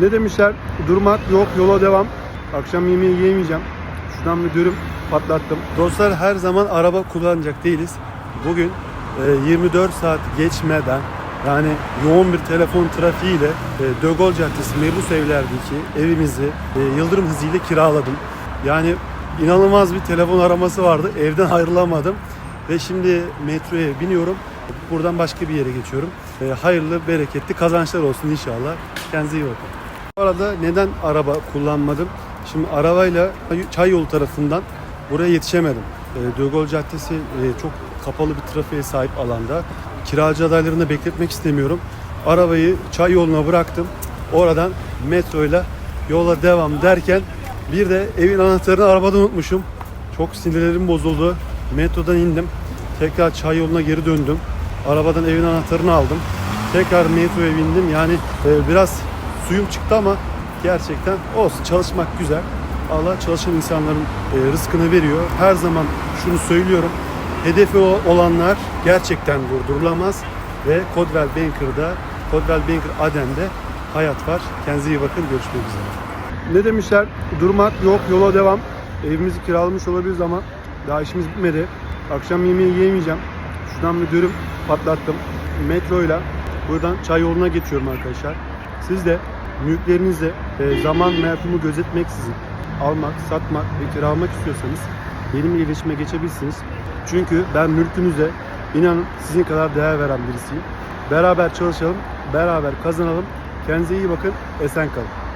Ne demişler? Durmak yok, yola devam. Akşam yemeği yiyemeyeceğim. Şuradan bir dürüm patlattım. Dostlar her zaman araba kullanacak değiliz. Bugün e, 24 saat geçmeden yani yoğun bir telefon trafiğiyle e, De Gaulle Caddesi Merbus Evler'deki evimizi e, yıldırım hızıyla kiraladım. Yani inanılmaz bir telefon araması vardı. Evden ayrılamadım. Ve şimdi metroya biniyorum. Buradan başka bir yere geçiyorum. E, hayırlı, bereketli kazançlar olsun inşallah. Kendinize iyi bakın. Arada neden araba kullanmadım? Şimdi arabayla çay yolu tarafından buraya yetişemedim. E, De Gaulle Caddesi e, çok kapalı bir trafiğe sahip alanda. Kiracı adaylarını da bekletmek istemiyorum. Arabayı çay yoluna bıraktım. Oradan metroyla yola devam derken bir de evin anahtarını arabada unutmuşum. Çok sinirlerim bozuldu. Metrodan indim. Tekrar çay yoluna geri döndüm. Arabadan evin anahtarını aldım. Tekrar metroya bindim. Yani e, biraz suyum çıktı ama gerçekten olsun. Çalışmak güzel. Allah çalışan insanların e, rızkını veriyor. Her zaman şunu söylüyorum. Hedefi olanlar gerçekten durdurulamaz. Ve Codwell Banker'da, Codwell Banker Aden'de hayat var. Kendinize iyi bakın. Görüşmek üzere. Ne demişler? Durmak yok, yola devam. Evimizi kiralamış olabiliriz ama daha işimiz bitmedi. Akşam yemeği yiyemeyeceğim. Şuradan bir dürüm patlattım. Metroyla buradan çay yoluna geçiyorum arkadaşlar. Siz de mülklerinizle e, zaman merhumu gözetmeksizin almak, satmak ve kiralamak istiyorsanız benimle iletişime geçebilirsiniz. Çünkü ben mülkünüze inanın sizin kadar değer veren birisiyim. Beraber çalışalım, beraber kazanalım. Kendinize iyi bakın, esen kalın.